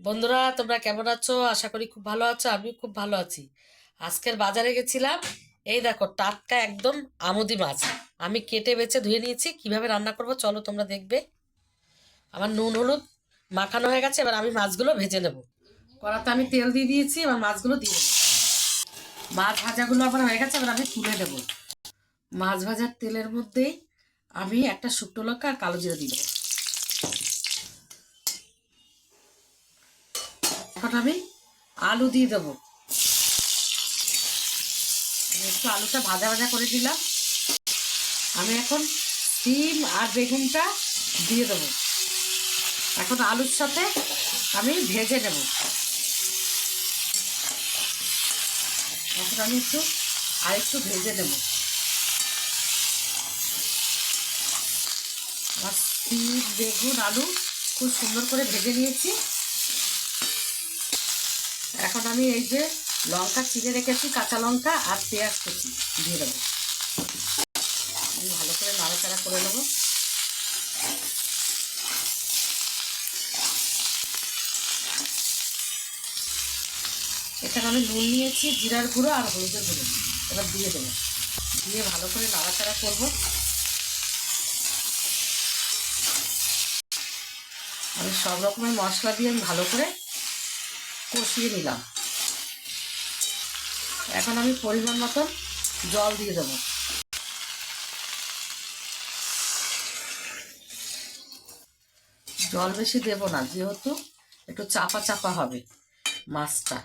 বন্ধুরা, তোমরা কেমন আছো? আশা করি খুব ভালো আছো আমি খুব ভালো আছি। আজকের বাজারে গেছিলাম, এই দেখো টাটকা একদম আমুদি মাছ। আমি কেটে বেছে ধুয়ে নিয়েছি, কীভাবে রান্না করব চলো তোমরা দেখবে। আমার নুন, হলুদ মাখানো হয়ে গেছে, এবার আমি মাছগুলো ভেজে নেব। কড়াতে আমি তেল দিয়ে দিয়েছি, এবার মাছগুলো দিয়ে মাছ ভাজাগুলো আবার হয়ে গেছে, এবার আমি তুলে দেবো। মাছ ভাজার তেলের মধ্যেই আমি একটা শুকনো লঙ্কা আর কালো জিরা দিয়ে দেবো। এখন আমি আলু দিয়ে দেবো। একটু আলুটা ভাজা ভাজা করে দিলাম। আমি এখন সিম আর বেগুনটা দিয়ে দেবো। এখন আলুর সাথে আমি ভেজে নেব। এখন আমি একটু, আর একটু ভেজে নেব। সিম, বেগুন, আলু খুব সুন্দর করে ভেজে নিয়েছি। এখন আমি এই যে লঙ্কা চিড়ে রেখেছি, কাঁচা লঙ্কা আর পেঁয়াজ কুচি দিয়ে দেবো। আমি ভালো করে নাড়াচাড়া করে নেব। এখানে আমি নুন নিয়েছি, জিরার গুঁড়ো আর হলুদের গুঁড়ো। এবার দিয়ে দেবো। দিয়ে ভালো করে নাড়াচাড়া করব। আমি সব রকমের মশলা দিয়ে আমি ভালো করে কষিয়ে নিলাম। এখন আমি পরিমাণ মতন জল দিয়ে দেবো। জল বেশি দেব না, যেহেতু একটু চাপা চাপা হবে মাছটা।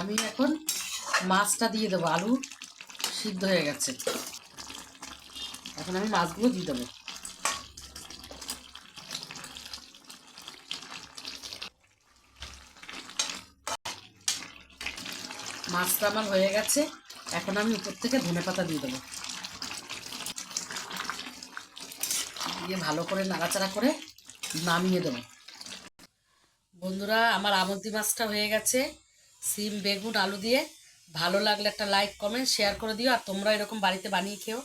আমি এখন মাছটা দিয়ে দেবো, আলু সিদ্ধ হয়ে গেছে। এখন আমি মাছগুলো দিয়ে দেবো। মাছটা আমার হয়ে গেছে। এখন আমি উপর থেকে ধনে পাতা দিয়ে দেবো। দিয়ে ভালো করে নাড়াচাড়া করে নামিয়ে দেবো। বন্ধুরা, আমার আমন্তি মাছটা হয়ে গেছে। সিম, বেগুন, আলু দিয়ে ভালো লাগলে একটা লাইক, কমেন্ট, শেয়ার করে দিও। আর তোমরা এরকম বাড়িতে বানিয়ে খেও।